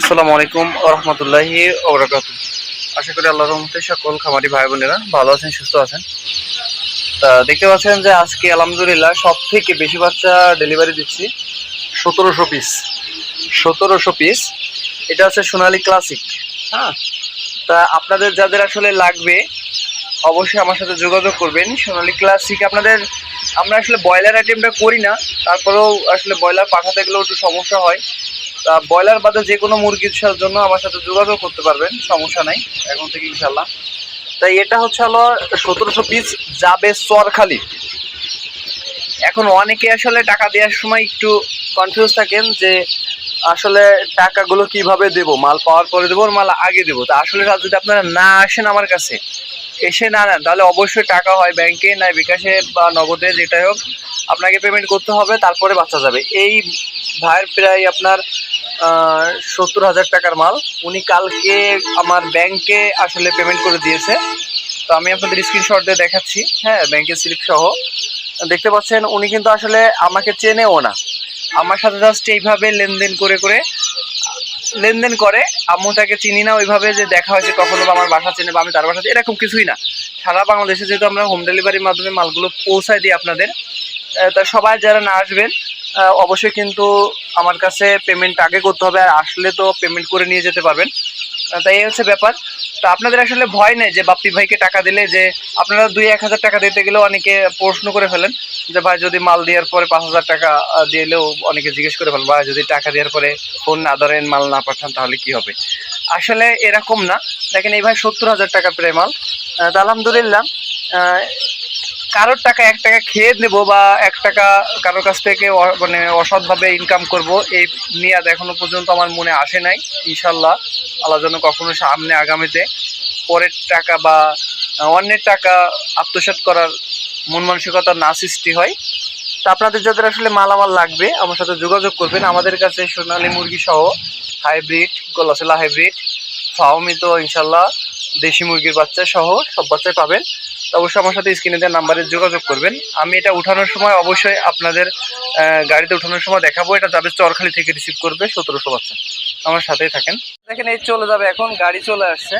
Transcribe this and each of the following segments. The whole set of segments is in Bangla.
আসসালামু আলাইকুম রহমতুল্লাহি ওবরাকাত আশা করি আল্লাহর রহমতে সকল খামারি ভাই বোনেরা ভালো আছেন, সুস্থ আছেন। তা দেখতে পাচ্ছেন যে আজকে আলহামদুলিল্লাহ সব থেকে বেশি বাচ্চা ডেলিভারি দিচ্ছি সতেরোশো পিস সতেরোশো পিস এটা হচ্ছে সোনালী ক্লাসিক হ্যাঁ? তা আপনাদের যাদের আসলে লাগবে, অবশ্যই আমার সাথে যোগাযোগ করবেন। সোনালী ক্লাসিক আপনাদের, আমরা আসলে ব্রয়লার আইটেমটা করি না, তারপরেও আসলে ব্রয়লার পাঠাতে গেলেও একটু সমস্যা হয়। ব্রয়লার বাদে যে কোনো মুরগির জন্য আমার সাথে যোগাযোগ করতে পারবেন, সমস্যা নাই, এখন থেকে ইনশাল্লাহ তাই এটা হচ্ছে হলো সতেরোশো পিস যাবে চরখালি এখন অনেকে আসলে টাকা দেওয়ার সময় একটু কনফিউজ থাকেন যে আসলে টাকাগুলো কীভাবে দেবো? মাল পাওয়ার পরে দেবো, মাল আগে দেবো? তা আসলে যদি আপনারা না আসেন আমার কাছে, এসে না নেন, তাহলে অবশ্যই টাকা হয় ব্যাংকে, না বিকাশে বা নগদে, যেটাই হোক, আপনাকে পেমেন্ট করতে হবে, তারপরে বাচ্চা যাবে। এই ভাইয়ের প্রায় আপনার সত্তর হাজার টাকার মাল। উনি কালকে আমার ব্যাংকে আসলে পেমেন্ট করে দিয়েছে। তো আমি আপনাদের স্ক্রিনশট দিয়ে দেখাচ্ছি। হ্যাঁ ব্যাংকের স্লিপ সহ। দেখতে পাচ্ছেন, উনি কিন্তু আসলে আমাকে চেনেও না। আমার সাথে জাস্ট এইভাবে লেনদেন করে করে, লেনদেন করে। আম্মু তাকে চিনি না, ওইভাবে যে দেখা হয়েছে কখনো বা আমার বাসা চেনে বা আমি তার বাসা এরকম কিছুই না। সারা বাংলাদেশে যেহেতু আমরা হোম ডেলিভারির মাধ্যমে মালগুলো পৌঁছায় দিই আপনাদের তা সবাই যারা না আসবেন অবশ্যই কিন্তু আমার কাছে পেমেন্ট আগে করতে হবে আর আসলে তো পেমেন্ট করে নিয়ে যেতে পারবেন। তাই এই হচ্ছে ব্যাপার। তো আপনাদের আসলে ভয় নেই যে বাপ্পি ভাইকে টাকা দিলে যে আপনারা দুই এক হাজার টাকা দিতে গেলেও অনেকে প্রশ্ন করে ফেলেন যে ভাই যদি মাল দেওয়ার পরে পাঁচ হাজার টাকা দিলেও অনেকে জিজ্ঞেস করে ফেলেন, ভাই যদি টাকা দেওয়ার পরে ফোন না ধরেন, মাল না পাঠান তাহলে কি হবে? আসলে এরকম না। দেখেন এই ভাই সত্তর হাজার টাকা প্রায় মাল। তো আলহামদুলিল্লাহ। কারোর টাকা এক টাকা খেয়ে নেব বা এক টাকা কারোর কাছ থেকে মানে অসৎভাবে ইনকাম করব, এই মেয়াদ এখনও পর্যন্ত আমার মনে আসে নাই, ইনশাল্লাহ। আল্লাহ যেন কখনো সামনে আগামীতে পরের টাকা বা অন্যের টাকা আত্মসাৎ করার মন মানসিকতা না সৃষ্টি হয়। তা আপনাদের যাদের আসলে মালামাল লাগবে, আমার সাথে যোগাযোগ করবেন। আমাদের কাছে সোনালী মুরগি সহ হাইব্রিড গোলাসেলা হাইব্রিড ফাওমিত ইনশাল্লাহ দেশি মুরগির বাচ্চা সহ সব বাচ্চাই পাবেন। অবশ্যই আমার সাথে স্ক্রিনে দেওয়া নাম্বারে যোগাযোগ করবেন। আমি এটা উঠানোর সময় অবশ্যই আপনাদের গাড়িতে উঠানোর সময় দেখাবো। এটা যাবে চরখালি থেকে রিসিভ করবে, সতেরোশো বাচ্চা আমার সাথেই থাকেন। দেখেন, এই চলে যাবে এখন, গাড়ি চলে আসছে।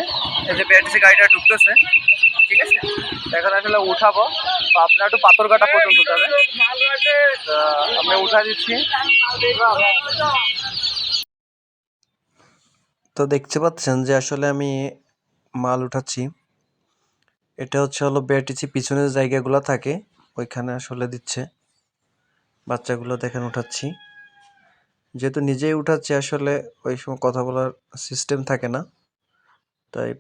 এই যে বিআরটিসি গাড়িটা ঢুকতেছে, ঠিক আছে? এখন আসলে উঠাবো। আপনার একটু পাথরঘাটা পর্যন্ত যাবে আমি উঠা দিচ্ছি। তো দেখতে পাচ্ছেন যে আসলে আমি মাল উঠাচ্ছি। এটা হচ্ছে হলো বিআরটিসি পিছনের জায়গাগুলো থাকে, ওইখানে আসলে দিচ্ছে। বাচ্চাগুলো দেখেন উঠাচ্ছি। যেহেতু নিজেই উঠাচ্ছে, আসলে ওই সময় কথা বলার সিস্টেম থাকে না। তাই